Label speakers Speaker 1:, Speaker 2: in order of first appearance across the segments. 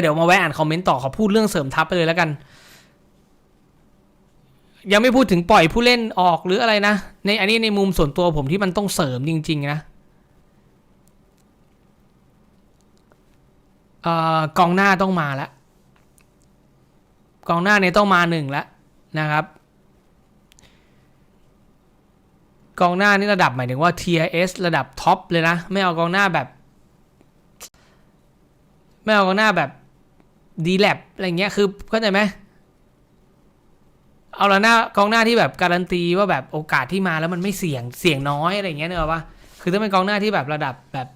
Speaker 1: เดี๋ยวมาแวะอ่านคอมเมนต์ต่อขอพูดเรื่องเสริมทัพไปเลยแล้วกัน ยังไม่พูดถึงปล่อยผู้เล่นออกหรืออะไรนะ ในอันนี้ในมุมส่วนตัวผมที่มันต้องเสริมจริง ๆ นะออกองหน้าต้องมาแล้วกองหน้าเนี่ยต้องมาหนึ่งแล้วนะครับ กองหน้านี่ระดับหมายถึงว่า TIS ระดับท็อปเลยนะ ไม่เอากองหน้าแบบ ไม่เอากองหน้าแบบ ดีแลบอะไรเงี้ยคือเข้าใจไหมเอาละหน้ากองหน้าที่แบบการันตีว่าแบบโอกาสที่มาแล้วมันไม่เสี่ยงเสี่ยงน้อยอะไรเงี้ยเนอะว่าคือถ้าเป็นกองหน้าที่แบบระดับแบบ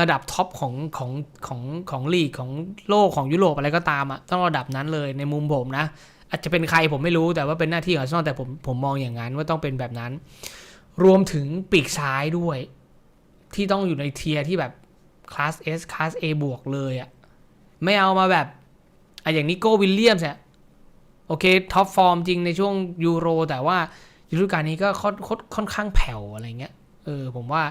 Speaker 1: ระดับท็อปของของของของลีกของโลกของยุโรปอะไรก็ตามอะต้องระดับนั้นเลยในมุมผมนะ อาจจะเป็นใครผมไม่รู้แต่ว่าเป็นหน้าที่ของอาร์เซนอลแต่ผมผมมองอย่างนั้นว่าต้องเป็นแบบนั้น รวมถึงปีกซ้ายด้วย ที่ต้องอยู่ในเทียร์ที่แบบคลาส S คลาส A บวกเลยอะไม่เอามาแบบ อะอย่างนิโก้วิลเลียมส์เนี่ยโอเคท็อปฟอร์มจริงในช่วงยูโร แต่ว่าฤดูกาลนี้ก็ค่อนค่อนค่อนข้างแผ่วอะไรเงี้ยเออผมว่า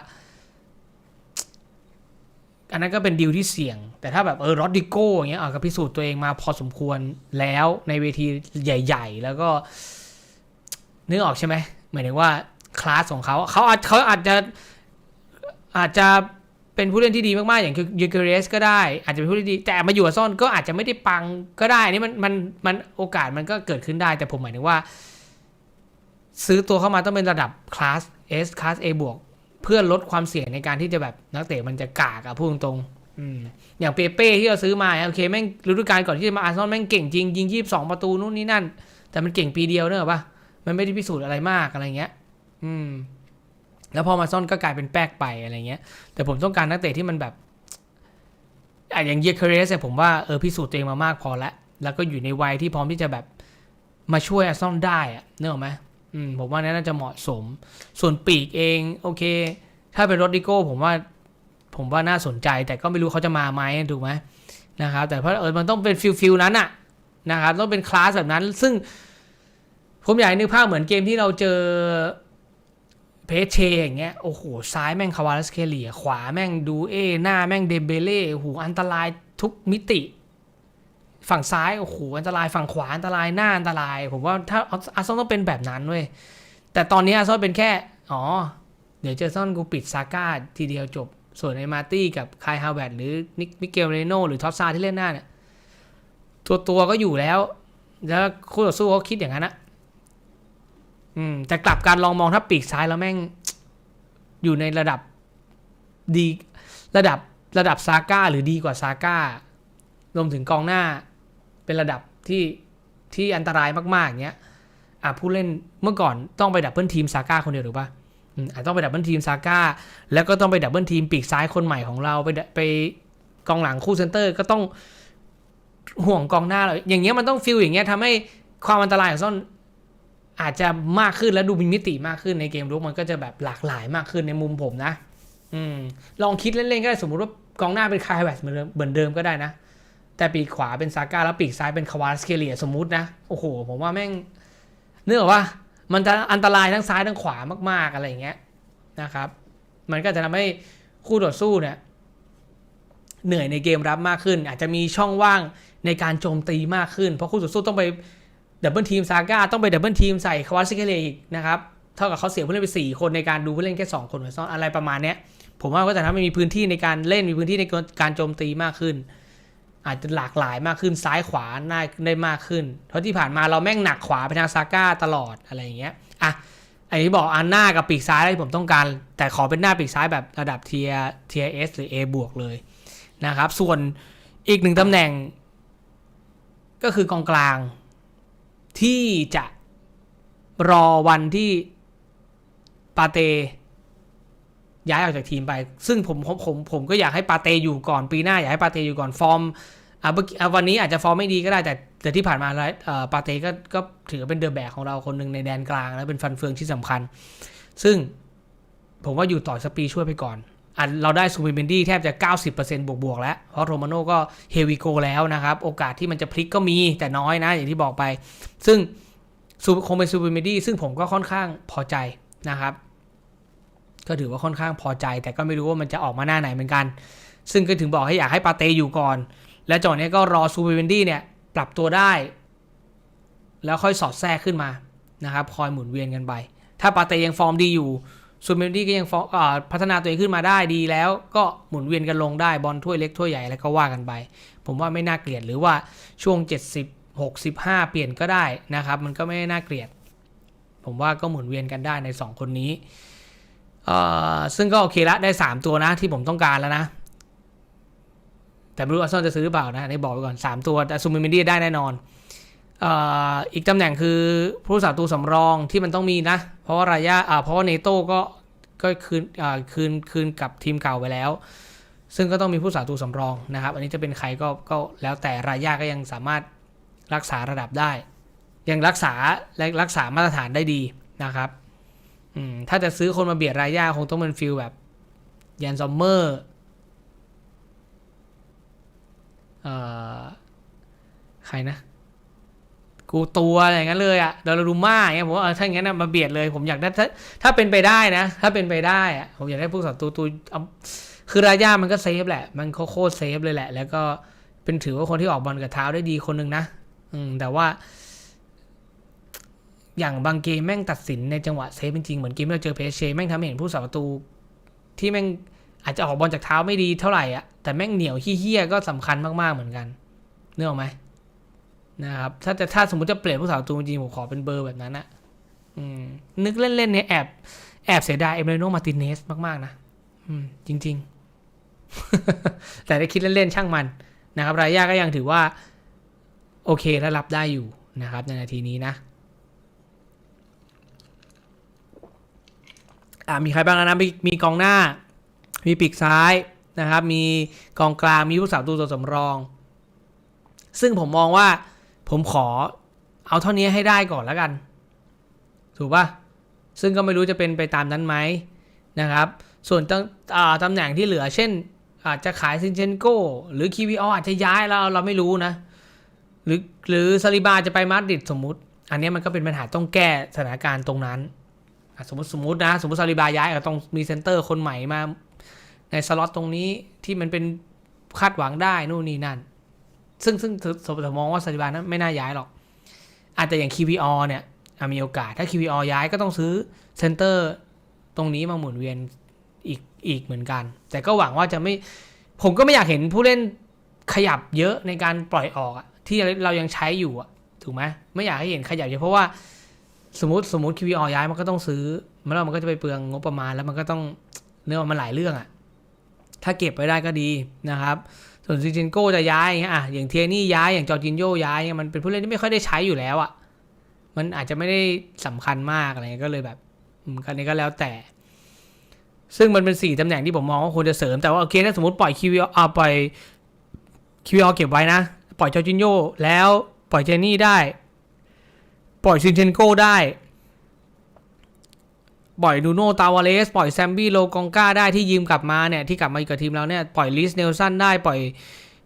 Speaker 1: อันนั้นก็เป็นดีลที่เสี่ยง แต่ถ้าแบบเออรอดดิโก้อย่างเงี้ยอะก็พิสูจน์ตัวเองมาพอสมควรแล้วในเวทีใหญ่ ๆ แล้วก็นึกออกใช่ไหมหมายถึงว่าคลาสของเขาเขาอาจเขาอาจจะอาจจะ เป็นผู้เล่นที่ดีมากๆ อย่างคือยูเกเรสก็ได้ อาจจะเป็นผู้เล่นดี แต่มาอยู่กับซ่อนก็อาจจะไม่ได้ปังก็ได้อันนี่มันมันมันโอกาสมันก็เกิดขึ้นได้ แต่ผมหมายถึงว่า ซื้อตัวเข้ามาต้องเป็นระดับคลาส S คลาส A บวกเพื่อลดความเสี่ยงในการที่จะแบบนักเตะมันจะกากอะพูดตรงๆอืมอย่างเปเป้ที่เราซื้อมาโอเคแม่งฤดูกาลก่อนที่จะมาอาร์เซนอลแม่งเก่งจริงยิงยี่สิบสองประตูนู่นนี่นั่น แต่มันเก่งปีเดียวเนอะปะมันไม่ได้พิสูจน์อะไรมากอะไรเงี้ย อืม แล้วพอมาซ่อนก็กลายเป็นแป๊กไปอะไรเงี้ย แต่ผมต้องการนักเตะที่มันแบบอะอย่างเยเคเรสเนี่ยผมว่าเออพิสูจน์ตัวเองมามากพอแล้ว แล้วก็อยู่ในวัยที่พร้อมที่จะแบบมาช่วยอาร์ซนอลได้อะเนกอะไหมอืมผมว่าน่าจะเหมาะสม ส่วนปีกเองโอเค ถ้าเป็นโรดริโก้ผมว่าผมว่าน่าสนใจ แต่ก็ไม่รู้เขาจะมาไหมถูกไหมนะครับ แต่เพราะเออมันต้องเป็นฟิลฟิลนั้นอะนะครับต้องเป็นคลาสแบบนั้น ซึ่งผมอยากนึกภาพเหมือนเกมที่เราเจอ เพชเชอย่างเงี้ยโอ้โหซ้ายแม่งคาวาลสเคเลีย ขวาแม่งดูเอหน้าแม่งเดเบเล่โอ้โหอันตรายทุกมิติ ฝั่งซ้ายโอ้โหอันตรายฝั่งขวาอันตรายหน้าอันตราย ผมว่าถ้าอาร์เซนอลต้องเป็นแบบนั้นเว้ยแต่ตอนนี้อาร์เซนอลเป็นแค่อ๋อเดี๋ยวเจอซอนกูปิดซาก้าทีเดียวจบ ส่วนไอ้มาตี้กับคายฮาวเวิร์ดหรือนิกมิเกลเรโนหรือท็อปซาที่เล่นหน้าเนี่ยตัวตัวก็อยู่แล้ว แล้วคู่ต่อสู้เขาคิดอย่างนั้นนะ อืมแต่กลับการลองมองถ้าปีกซ้ายแล้วแม่ง อยู่ในระดับดี ระดับระดับซาก้าหรือดีกว่าซาก้ารวมถึงกองหน้า เป็นระดับที่ที่อันตรายมากๆอย่างเงี้ยอะผู้เล่นเมื่อก่อนต้องไปดับเบิลทีมซาก้าคนเดียวหรือปะอืมอาจต้องไปดับเบิลทีมซาก้าแล้วก็ต้องไปดับเบิลทีมปีกซ้ายคนใหม่ของเราไปไปกองหลังคู่เซนเตอร์ก็ต้องห่วงกองหน้าเราอย่างเงี้ยมันต้องฟิลอย่างเงี้ยทำให้ความอันตรายของซ่อน อาจจะมากขึ้นและดูมีมิติมากขึ้นในเกมรุกมันก็จะแบบหลากหลายมากขึ้นในมุมผมนะ อืม ลองคิดเล่นๆก็ได้สมมติว่ากองหน้าเป็นคายแวสเหมือนเดิมเหมือนเดิมก็ได้นะ แต่ปีกขวาเป็นซาก้าแล้วปีกซ้ายเป็นคาวาสเคเลียสมมุตินะ โอ้โห ผมว่าแม่งเนื่องว่ามันจะอันตรายทั้งซ้ายทั้งขวามาก ๆอะไรอย่างเงี้ยนะครับ มันก็จะทำให้คู่ต่อสู้เนี่ยเหนื่อยในเกมรับมากขึ้น อาจจะมีช่องว่างในการโจมตีมากขึ้น เพราะคู่ต่อสู้ต้องไป ดับเบิลทีมซาก้าต้องไปดับเบิลทีมใส่คาวาซิเกเลอีกนะครับเท่ากับเขาเสียผู้เล่นไป 4 คนในการดูผู้เล่นแค่ 2 คนซ่อนอะไรประมาณเนี้ยผมว่าก็จะทำให้มีพื้นที่ในการเล่นมีพื้นที่ในการโจมตีมากขึ้น อาจจะหลากหลายมากขึ้นซ้ายขวาได้ได้มากขึ้น เพราะที่ผ่านมาเราแม่งหนักขวาไปทางซาก้าตลอดอะไรอย่างเงี้ยอะไอันนี้บอกอันหน้ากับปีกซ้ายที่ผมต้องการ แต่ขอเป็นหน้าปีกซ้ายแบบระดับเทียเทียเอสหรือ A บวกเลยนะครับ ส่วนอีกหนึ่งตำแหน่ง ก็คือกองกลาง ที่จะรอวันที่ปาเต ย้ายออกจากทีมไป ซึ่งผมผมผมผมก็อยากให้ปาเตอยู่ก่อนปีหน้า อยากให้ปาเตอยู่ก่อนฟอร์มอะวันนี้อาจจะฟอร์มไม่ดีก็ได้แต่แต่ที่ผ่านมาแล้วปาเตก็ก็ถือเป็นเดอะแบกของเราคนหนึ่งในแดนกลาง แล้วเป็นฟันเฟืองที่สำคัญ ซึ่งผมว่าอยู่ต่อสปีช่วยไปก่อน อะเราได้ซูเปอร์เบนดี้แทบจะ 90%บวกบวกๆแล้ว เพราะโรมาโน่ก็เฮวิโกแล้วนะครับ โอกาสที่มันจะพลิกก็มีแต่น้อยนะ อย่างที่บอกไป ซึ่งคงเป็นซูเปอร์เบนดี้ซึ่งผมก็ค่อนข้างพอใจนะครับ ก็ถือว่าค่อนข้างพอใจ แต่ก็ไม่รู้ว่ามันจะออกมาหน้าไหนเหมือนกัน ซึ่งก็ถึงบอกให้อยากให้ปาเตอยู่ก่อน และจังหวะนี้ก็รอซูเปอร์เวนดี้เนี่ยปรับตัวได้ แล้วค่อยสอดแทรกขึ้นมานะครับ คอยหมุนเวียนกันไป ถ้าปาเตยังฟอร์มดีอยู่ ซูเปอร์เวนดี้ก็ยังพัฒนาตัวเองขึ้นมาได้ดีแล้ว ก็หมุนเวียนกันลงได้บอลถ้วยเล็กถ้วยใหญ่แล้วก็ว่ากันไป ผมว่าไม่น่าเกลียดหรือว่าช่วง 70 65 เปลี่ยนก็ได้นะครับ มันก็ไม่น่าเกลียด ผมว่าก็หมุนเวียนกันได้ใน 2 คนนี้ซึ่งก็โอเคละได้ 3 ตัวนะที่ผมต้องการแล้วนะ แต่ไม่รู้อาร์ซนอลจะซื้อหรือเปล่านะอันนี้บอกไว้ก่อน 3 ตัวแต่ซูมิมิดี้ได้แน่นอน อีกตำแหน่งคือผู้รักษาตัวสำรองที่มันต้องมีนะ เพราะว่ารายาอ่าเพราะว่าเนโต้ก็ก็คืนคืนคืนกับทีมเก่าไปแล้ว ซึ่งก็ต้องมีผู้รักษาตัวสำรองนะครับ อันนี้จะเป็นใครก็ก็แล้วแต่รายาก็ยังสามารถรักษาระดับได้ ยังรักษาและรักษามาตรฐานได้ดีนะครับถ้าจะซื้อคนมาเบียดรายาคงต้องเป็นฟิลแบบยันซอมเมอร์ใครนะ กูตัวอะไรอย่างนั้นเลยอะดอลลูม่าอย่างเงี้ยผมว่าเออถ้าอย่างนั้นนะมาเบียดเลย ผมอยากได้ถ้าถ้าเป็นไปได้นะ ถ้าเป็นไปได้อะผมอยากได้ผู้สัตว์ตัวตัวเอาคือรายามันก็เซฟแหละ มันโคตรเซฟเลยแหละ แล้วก็เป็นถือว่าคนที่ออกบอลกับเท้าได้ดีคนหนึ่งนะ อืม แต่ว่า อย่างบางเกมแม่งตัดสินในจังหวะเซฟจริงๆเหมือนเกมที่เราเจอเพเชแม่งทำให้เห็นผู้สับประตู ที่แม่งอาจจะออกบอลจากเท้าไม่ดีเท่าไหร่อะแต่แม่งเหนียวเฮี้ยก็สำคัญมากๆเหมือนกันเนื้ออกไหม นะครับถ้าจะถ้าสมมติจะเปลี่ยนผู้สับประตูจริงผมขอเป็นเบอร์แบบนั้นอะนึกเล่นๆเนี่ยแอบแอบเสียดายเอเมโนมาติเนสมากๆนะจริง ๆ แต่ได้คิดเล่นๆช่างมันนะครับ รายยาก็ยังถือว่า โอเคและรับได้อยู่นะครับ ในนาทีนี้นะอ่ามีใครบ้างนะมีมีกองหน้า มีปีกซ้ายนะครับ มีกองกลางมีผู้สาวตัวสำรอง ซึ่งผมมองว่า ผมขอเอาเท่านี้ให้ได้ก่อนแล้วกัน ถูกปะซึ่งก็ไม่รู้จะเป็นไปตามนั้นไหมนะครับ ส่วนตำอ่าตำแหน่งที่เหลือเช่น อาจจะขายซินเชนโกหรือคีวีออาจจะย้ายแล้วเราไม่รู้นะ หรือหรือซาลิบาจะไปมาดริดสมมุติ อันนี้มันก็เป็นปัญหาต้องแก้สถานการณ์ตรงนั้น สมมติสมมตินะ สมมติซาลิบาย้ายก็ต้องมีเซนเตอร์คนใหม่มาในสล็อตตรงนี้ที่มันเป็นคาดหวังได้นู่นนี่นั่น ซึ่งซึ่งสมมติมองว่าซาลิบานั้นไม่น่าย้ายหรอก อาจจะอย่าง QVR เนี่ยมีโอกาสถ้า QVR ย้ายก็ต้องซื้อเซนเตอร์ตรงนี้มาหมุนเวียนอีกอีกเหมือนกัน แต่ก็หวังว่าจะไม่ ผมก็ไม่อยากเห็นผู้เล่นขยับเยอะในการปล่อยออกอะที่เรายังใช้อยู่อะถูกไหมไม่อยากให้เห็นขยับเยอะเพราะว่าสมมติสมมติ QVR ย้ายมันก็ต้องซื้อมันแล้วมันก็จะไปเปลืองงบประมาณแล้วมันก็ต้องเนื้อมันหลายเรื่องอะ ถ้าเก็บไว้ได้ก็ดีนะครับส่วนซิจินโก้จะย้ายอย่างเงี้ยอะอย่างเทียนี่ย้ายอย่างจอร์จินโยย้ายมันเป็นผู้เล่นที่ไม่ค่อยได้ใช้อยู่แล้วอะมันอาจจะไม่ได้สำคัญมากอะไรเงี้ยก็เลยแบบอืมคันนี้ก็แล้วแต่ ซึ่งมันเป็นสี่ตำแหน่งที่ผมมองว่าควรจะเสริมแต่ว่าโอเคถ้าสมมติปล่อยคิวอ่าปล่อยคิวอเก็บไว้นะ ปล่อยจอร์จินโยแล้วปล่อยเจนี่ได้ ปล่อยซินเชนโก้ได้ ปล่อยดูโนตาวาเลสปล่อยแซมบี้โลกองกาได้ที่ยืมกลับมาเนี่ย ที่กลับมาอยู่กับทีมเราเนี่ย ปล่อยลิสเนลสันได้ปล่อย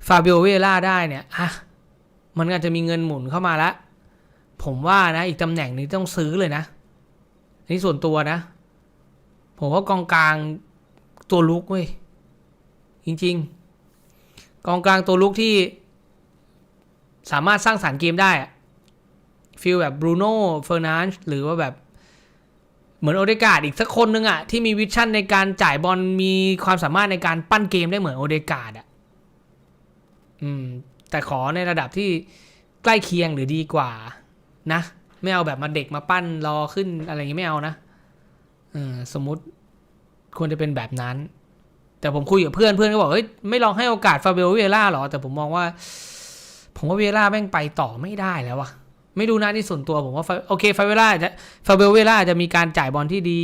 Speaker 1: ฟาเบโอเวล่าได้เนี่ยอะมันอาจจะมีเงินหมุนเข้ามาล้วผมว่านะอีกตำแหน่งนี้ต้องซื้อเลยนะนนี้ส่วนตัวนะ ผมว่ากองกลางตัวลุกเว้ยจริง ๆ กองกลางตัวลุกที่ สามารถสร้างสารรค์เกมได้ฟีลแบบบรูโน่เฟอร์นันด์หรือว่าแบบ เหมือนโอเดกาดอีกสักคนนึงอะที่มีวิชั่นในการจ่ายบอลมีความสามารถในการปั้นเกมได้เหมือนโอเดกาดอะอืม แต่ขอในระดับที่ใกล้เคียงหรือดีกว่า นะ ไม่เอาแบบมาเด็กมาปั้นรอขึ้นอะไรอย่างงี้ไม่เอานะอสมมติควรจะเป็นแบบนั้น แต่ผมคุยกับเพื่อนเพื่อนก็บอกเฮ้ยไม่ลองให้โอกาสฟาเบลเวล่าหรอ แต่ผมมองว่า ผมว่าเวล่าแม่งไปต่อไม่ได้แล้ววะ ไม่ดูนะที่ส่วนตัวผมว่าโอเคฟาเวล่าจะฟาเบลเวล่าจะมีการจ่ายบอลที่ดี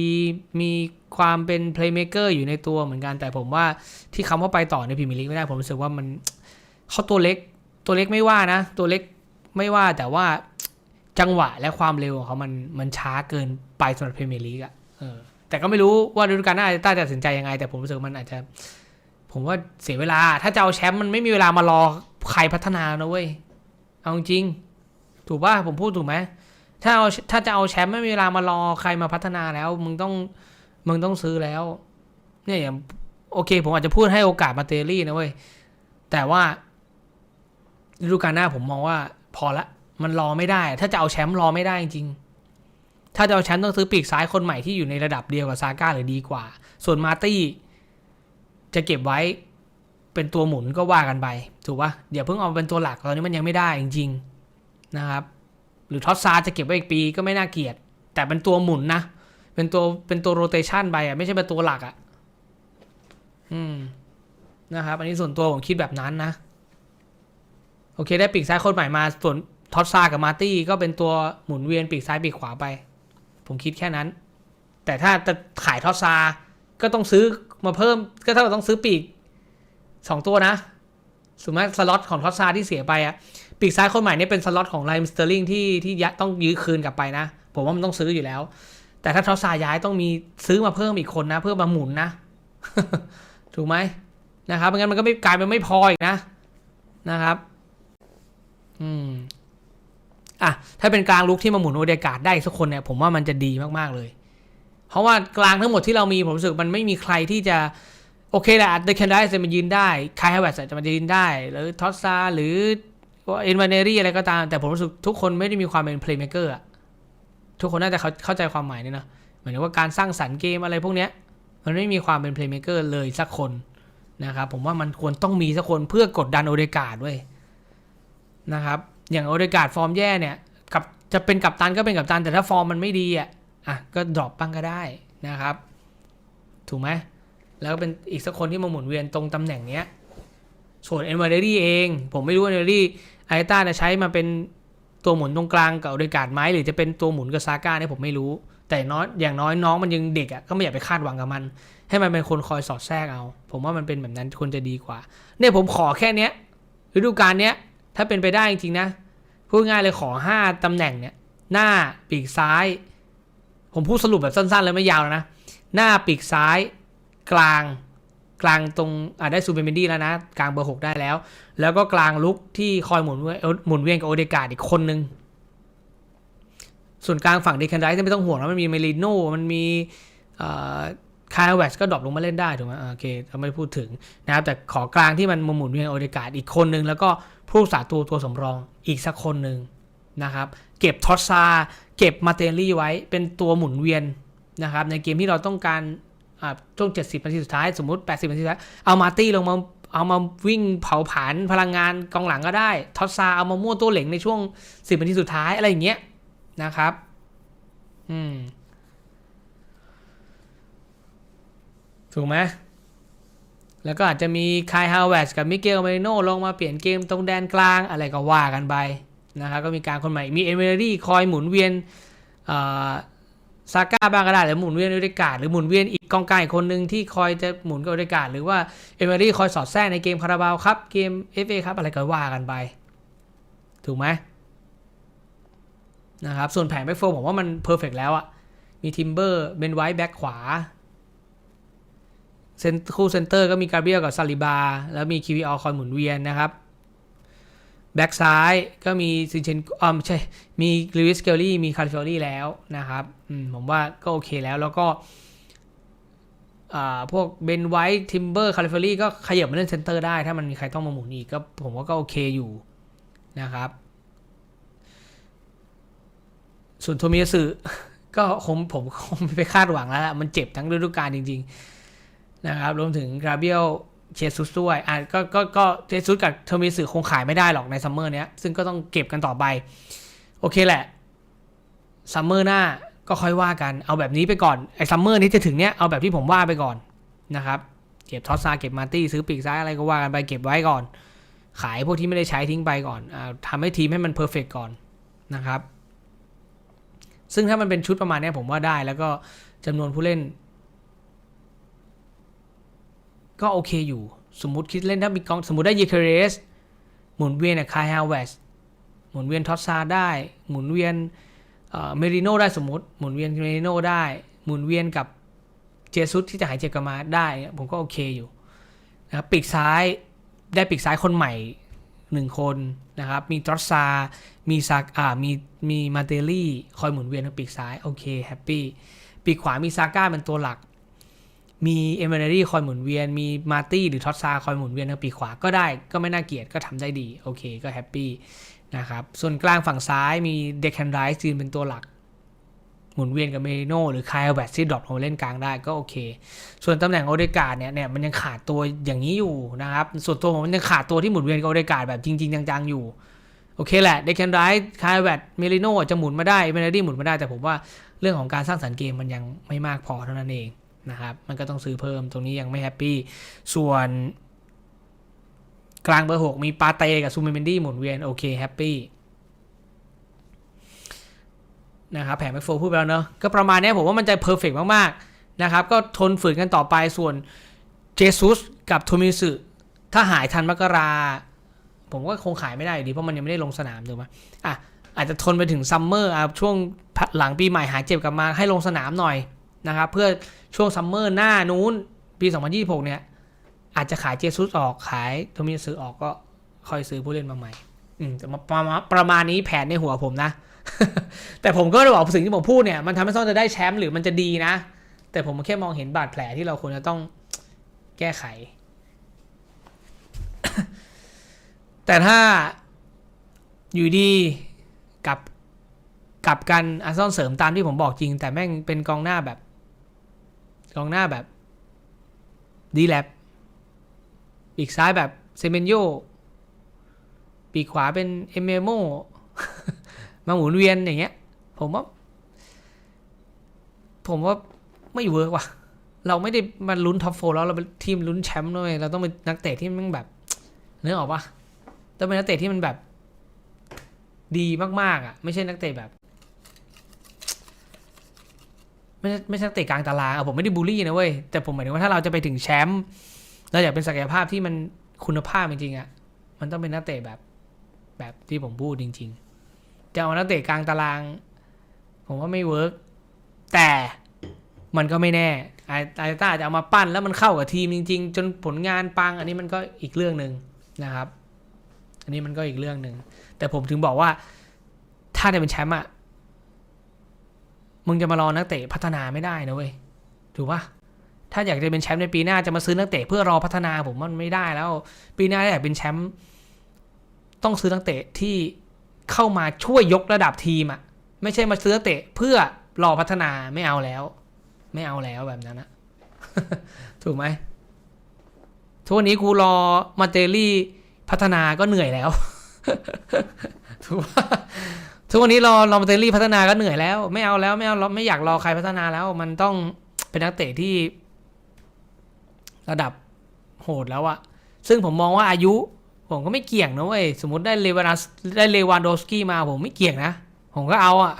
Speaker 1: มีความเป็นเพลย์เม k เกอร์อยู่ในตัวเหมือนกัน แต่ผมว่าที่คำว่าไปต่อในพรีเมียร์ลีกไม่ได้ ผมรู้สึกว่ามันเขาตัวเล็กตัวเล็กไม่ว่านะ ตัวเล็กไม่ว่าแต่ว่าจังหวะและความเร็วของเขามันมันช้าเกินไปสำหรับพรีเมียร์ลีกอะเออแต่ก็ไม่รู้ว่าฤดูกาลหน้าต้าจะตัดสินใจยังไง แต่ผมรู้สึกว่ามันอาจจะ ผมว่าเสียเวลา ถ้าจะเอาแชมป์มันไม่มีเวลามารอใครพัฒนานะเว้ยเอาจริง ถูกป่ะผมพูดถูกไหมถ้าเอาถ้าจะเอาแชมป์ไม่มีเวลามารอใครมาพัฒนาแล้ว มึงต้องมึงต้องซื้อแล้ว เนี่ยอย่างโอเค ผมอาจจะพูดให้โอกาสมาเตอรี่นะเว้ยแต่ว่าฤดูกาลหน้าผมมองว่าพอละ มันรอไม่ได้ ถ้าจะเอาแชมป์รอไม่ได้จริงๆถ้าจะเอาแชมป์ต้องซื้อปีกซ้ายคนใหม่ที่อยู่ในระดับเดียวกับซาก้าหรือดีกว่า ส่วนมาตี้จะเก็บไว้เป็นตัวหมุนก็ว่ากันไปถูกปะเดี๋ยวเพิ่งเอาเป็นตัวหลักตอนนี้มันยังไม่ได้จริงๆ นะครับ หรือทอสซาจะเก็บไว้อีกปีก็ไม่น่าเกลียด แต่เป็นตัวหมุนนะ เป็นตัวเป็นตัวโรเตชันไปอะไม่ใช่เป็นตัวหลักอะอืมนะครับ อันนี้ส่วนตัวผมคิดแบบนั้นนะ โอเค ได้ปีกซ้ายคนใหม่มาส่วนทอสซากับมาร์ตี้ก็เป็นตัวหมุนเวียนปีกซ้ายปีกขวาไป ผมคิดแค่นั้น แต่ถ้าจะขายทอสซาก็ต้องซื้อมาเพิ่ม ก็เท่ากับต้องซื้อปีกสองตัวนะสมมติสล็อตของทอสซาที่เสียไปอะ ปีกซ้ายคนใหม่นี่เป็นสล็อตของไลม์สเตอร์ลิงที่ที่ต้องยื้อคืนกลับไปนะ ผมว่ามันต้องซื้ออยู่แล้ว แต่ถ้าทอสซาย้ายต้องมีซื้อมาเพิ่มอีกคนนะ เพื่อมาหมุนนะ ถูกไหมนะครับไม่งั้นมันก็ไม่กลายเป็นไม่พออีกนะนะครับ อืมอะถ้าเป็นกลางลุกที่มาหมุนโอเดกาดได้สักคนเนี่ยผมว่ามันจะดีมากๆเลย เพราะว่ากลางทั้งหมดที่เรามีผมรู้สึกมันไม่มีใครที่จะโอเคแหละเดคันได้จะมายืนได้คายฮาวเวตจะมายืนได้ หรือทอสซาหรือ เอ็นวานเนอรี่อะไรก็ตาม แต่ผมรู้สึกทุกคนไม่ได้มีความเป็นเพลย์เม k เกอร์อะทุกคนน่าจะเข้าเข้าใจความหมายนี่นะหมายถึงว่าการสร้างสรรค์เกมอะไรพวกเนี้ยมันไม่มีความเป็นเพลย์เม k เกอร์เลยสักคนนะครับผมว่ามันควรต้องมีสักคนเพื่อกดดันโอเดกาดด้วยนะครับอย่างโอเดกาดฟอร์มแย่เนี่ยกับจะเป็นกัปตันก็เป็นกัปตันแต่ถ้าฟอร์มมันไม่ดีอะอะก็ดรอปบ้างก็ได้นะครับ ถูกไหมแล้วก็เป็นอีกสักคนที่มาหมุนเวียนตรงตำแหน่งเนี้ยส่วนเอ็นวาเดรี่เอง ผมไม่รู้เอ็นวาเดรี่ ไอต้าจะใช้มาเป็นตัวหมุนตรงกลางกับโอเดกาดไหมหรือจะเป็นตัวหมุนกับซาก้าเนี่ยผมไม่รู้ แต่น้อยอย่างน้อยน้องมันยังเด็กอะก็ไม่อยากไปคาดหวังกับมัน ให้มันเป็นคนคอยสอดแทรกเอา ผมว่ามันเป็นแบบนั้นควรจะดีกว่า เนี่ยผมขอแค่เนี้ยฤดูกาลเนี้ยถ้าเป็นไปได้จริงๆนะพูดง่ายเลยขอห้าตำแหน่งเนี่ยหน้าปีกซ้าย ผมพูดสรุปแบบสั้นๆเลยไม่ยาวแล้วนะ หน้าปีกซ้าย กลาง กลางตรงอ่าได้ซูเปอร์เมนดี้แล้วนะ กลางเบอร์หกได้แล้ว แล้วก็กลางลุกที่คอยหมุนเวียนหมุนเวียนกับโอเดกาดอีกคนนึง ส่วนกลางฝั่งเดคันไดไม่ต้องห่วงแล้วมันมีเมลิโนมันมีคาร์เวสก็ดรอปลงมาเล่นได้ถูกไหมโอเคเราไม่พูดถึงนะครับ แต่ขอกลางที่มันมาหมุนเวียนโอเดกาดอีกคนนึง แล้วก็ผู้รักษาตัวตัวสำรองอีกสักคนหนึ่งนะครับ เก็บทอสซาเก็บมาเตลลี่ไว้เป็นตัวหมุนเวียนนะครับในเกมที่เราต้องการ ช่วง 70นาทีสุดท้าย สมมติ 80นาทีสุดท้าย เอามาตี้ลงมาเอามาวิ่งเผาผลาญพลังงานกองหลังก็ได้ทอสซาเอามามั่วตัวเหล็งในช่วง 10นาทีสุดท้ายอะไรอย่างเงี้ยนะครับ อืม ถูกไหมแล้วก็อาจจะมีคายฮาวเวสกับมิเกลเมโนลงมาเปลี่ยนเกมตรงแดนกลางอะไรก็ว่ากันไปนะครับก็มีการคนใหม่มีเอเมอรี่คอยหมุนเวียน ซาก้าบ้างก็ได้หรือหมุนเวียนโอเดกาดหรือหมุนเวียนอีกกองกลางอีกคนหนึ่งที่คอยจะหมุนกับโอเดกาดหรือว่าเอเมอรี่คอยสอดแทรกในเกมคาราบาวครับเกมเอฟเอครับอะไรก็ว่ากันไป ถูกไหมนะครับส่วนแผนแบ็กโฟผมว่ามันเพอร์เฟกแล้วอะมีทิมเบอร์เป็นไวท์แบ็กขวาเซนคู่เซนเตอร์ก็มีกาเบรียลกับซาลิบา แล้วมีคิวิออคอยหมุนเวียนนะครับแบ็กซ้ายก็มีซินเชนอ๋อไม่ใช่ มีลิวิสเกลลี่มีคาริฟอรี่แล้วนะครับ ผมว่าก็โอเคแล้วแล้วก็พวกเบนไวท์ทิมเบอร์คาริฟอรี่ก็ขยับมาเล่นเซนเตอร์ได้ ถ้ามันมีใครต้องมาหมุนอีกก็ผมว่าก็โอเคอยู่นะครับ ส่วนโทมิยาสึก็คงผมคงไม่ไปคาดหวังแล้วละมันเจ็บทั้งฤดูกาลจริง ๆ นะครับ รวมถึงกราเบียลเชซุสด้วยอะก็ก็ก็เชซุสกับเทอร์มิสึคงขายไม่ได้หรอกในซัมเมอร์เนี้ย ซึ่งก็ต้องเก็บกันต่อไป โอเคแหละซัมเมอร์หน้า ก็ค่อยว่ากันเอาแบบนี้ไปก่อนไอ้ซัมเมอร์นี้จะถึงเนี้ยเอาแบบที่ผมว่าไปก่อนนะครับเก็บทอสซาเก็บมาร์ตี้ซื้อปีกซ้ายอะไรก็ว่ากันไปเก็บไว้ก่อน ขายพวกที่ไม่ได้ใช้ทิ้งไปก่อนอ่าทำให้ทีมให้มันเพอร์เฟกก่อนนะครับ ซึ่งถ้ามันเป็นชุดประมาณเนี้ยผมว่าได้แล้วก็จำนวนผู้เล่น ก็โอเคอยู่ สมมติคิดเล่นถ้ามีกองสมมติได้เยเคเรสหมุนเวียนคายฮาวเวสหมุนเวียนทอสซาได้ หมุนเวียน เมริโน่ได้สมมติ หมุนเวียนเมริโน่ได้ หมุนเวียนกับเจซุสที่จะหายเจ็บกลับมาได้ ผมก็โอเคอยู่นะครับปีกซ้ายได้ปีกซ้ายคนใหม่หนึ่งคนนะครับ มีทอสซา มีซากอ่า มี มีมาเตลี่ คอยหมุนเวียนทางปีกซ้าย โอเค แฮปปี้ ปีกขวามีซาก้าเป็นตัวหลัก มีเอเมอร์รี่คอยหมุนเวียน มีมาตี้หรือท็อตซาคอยหมุนเวียนทางปีกขวา ก็ได้ ก็ไม่น่าเกลียด ก็ทำได้ดี โอเค ก็แฮปปี้ นะครับ ส่วนกลางฝั่งซ้ายมีเดคแคนไรส์ยืนเป็นตัวหลัก หมุนเวียนกับเมริโนหรือคายแบตที่ดรอปลงเล่นกลางได้ก็โอเค ส่วนตำแหน่งโอเดกาดเนี่ยเนี่ยมันยังขาดตัวอย่างนี้อยู่นะครับ ส่วนตัวผมมันยังขาดตัวที่หมุนเวียนกับโอเดกาดแบบจริง ๆ จังๆอยู่โอเคแหละเดคแคนไรส์คายแบตเมริโนจะหมุนมาได้เมเนดี้หมุนมาได้แต่ผมว่าเรื่องของการสร้างสรรค์เกมมันยังไม่มากพอเท่านั้นเองนะครับมันก็ต้องซื้อเพิ่มตรงนี้ยังไม่แฮปปี้ส่วน กลางเบอร์หกมีปาเตกับซูเมเมนดี้หมุนเวียน โอเค แฮปปี้นะครับแผนแม็กโฟพูดไปแล้วเนอะก็ประมาณนี้ผมว่ามันจะเพอร์เฟกมาก ๆ นะครับ ก็ทนฝืนกันต่อไปส่วนเจซุสกับโทมิสึถ้าหายทันมกรา ผมว่าคงขายไม่ได้ดีเพราะมันยังไม่ได้ลงสนามถูกไหมอะอาจจะทนไปถึงซัมเมอร์อะช่วงหลังปีใหม่หายเจ็บกลับมาให้ลงสนามหน่อยนะครับ เพื่อช่วงซัมเมอร์หน้านู้นปี 2026 เนี่ย อาจจะขายเจซุสออกขายโทมิสึออกก็ค่อยซื้อผู้เล่นมาใหม่ อืมแต่มาประมาณประมาณนี้แผนในหัวผมนะ แต่ผมก็จะบอกสิ่งที่ผมพูดเนี่ย มันทำให้ซ่อนจะได้แชมป์หรือมันจะดีนะ แต่ผมแค่มองเห็นบาดแผลที่เราควรจะต้องแก้ไข แต่ถ้าอยู่ดีกับกับกันอาร์เซนอลเสริมตามที่ผมบอกจริง แต่แม่งเป็นกองหน้าแบบ กองหน้าแบบดีแลบ ปีกซ้ายแบบเซเมนโย ปีกขวาเป็นเอเมโม มาหมุนเวียนอย่างเงี้ย ผมว่า ผมว่าไม่เวิร์กว่ะ เราไม่ได้มาลุ้นท็อปโฟแล้วเราเป็นทีมลุ้นแชมป์ด้วย เราต้องเป็นนักเตะที่มันแบบเนื้อออกปะต้องเป็นนักเตะที่มันแบบ ดีมากๆอะ ไม่ใช่นักเตะแบบไม่ใช่ไม่ใช่นักเตะกลางตารางอะผมไม่ได้บูลลี่นะเว้ยแต่ผมหมายถึงว่าถ้าเราจะไปถึงแชมป์ เราอยากเป็นศักยภาพที่มันคุณภาพจริงๆอะ มันต้องเป็นนักเตะแบบแบบที่ผมพูดจริง ๆ จะเอานักเตะกลางตาราง ผมว่าไม่เวิร์กแต่มันก็ไม่แน่ไอไอต้าจะเอามาปั้นแล้วมันเข้ากับทีมจริง ๆ จนผลงานปัง อันนี้มันก็อีกเรื่องหนึ่งนะครับ อันนี้มันก็อีกเรื่องหนึ่งแต่ผมถึงบอกว่า ถ้าได้เป็นแชมป์อะมึงจะมารอนักเตะพัฒนาไม่ได้นะเว้ยถูกปะ ถ้าอยากจะเป็นแชมป์ในปีหน้าจะมาซื้อนักเตะเพื่อรอพัฒนาผมว่ามันไม่ได้แล้ว ปีหน้าถ้าอยากเป็นแชมป์ต้องซื้อนักเตะที่เข้ามาช่วยยกระดับทีมอะไม่ใช่มาซื้อนักเตะเพื่อรอพัฒนาไม่เอาแล้ว ไม่เอาแล้วแบบนั้นนะถูกไหมทุกวันนี้กูรอมาเตอรี่พัฒนาก็เหนื่อยแล้วถูกทุกวันนี้รอรอมาเตอรี่พัฒนาก็เหนื่อยแล้ว ไม่เอาแล้วไม่เอาไม่อยากรอใครพัฒนาแล้ว มันต้องเป็นนักเตะที่ ระดับโหดแล้วอะซึ่งผมมองว่าอายุ ผมก็ไม่เกี่ยงนะเว้ย สมมติได้เลวานาได้เลวานโดสกี้มาผมไม่เกี่ยงนะ ผมก็เอาอะ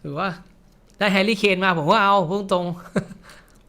Speaker 1: หรือว่าได้แฮร์รี่เคนมาผมก็เอาพุ่งตรง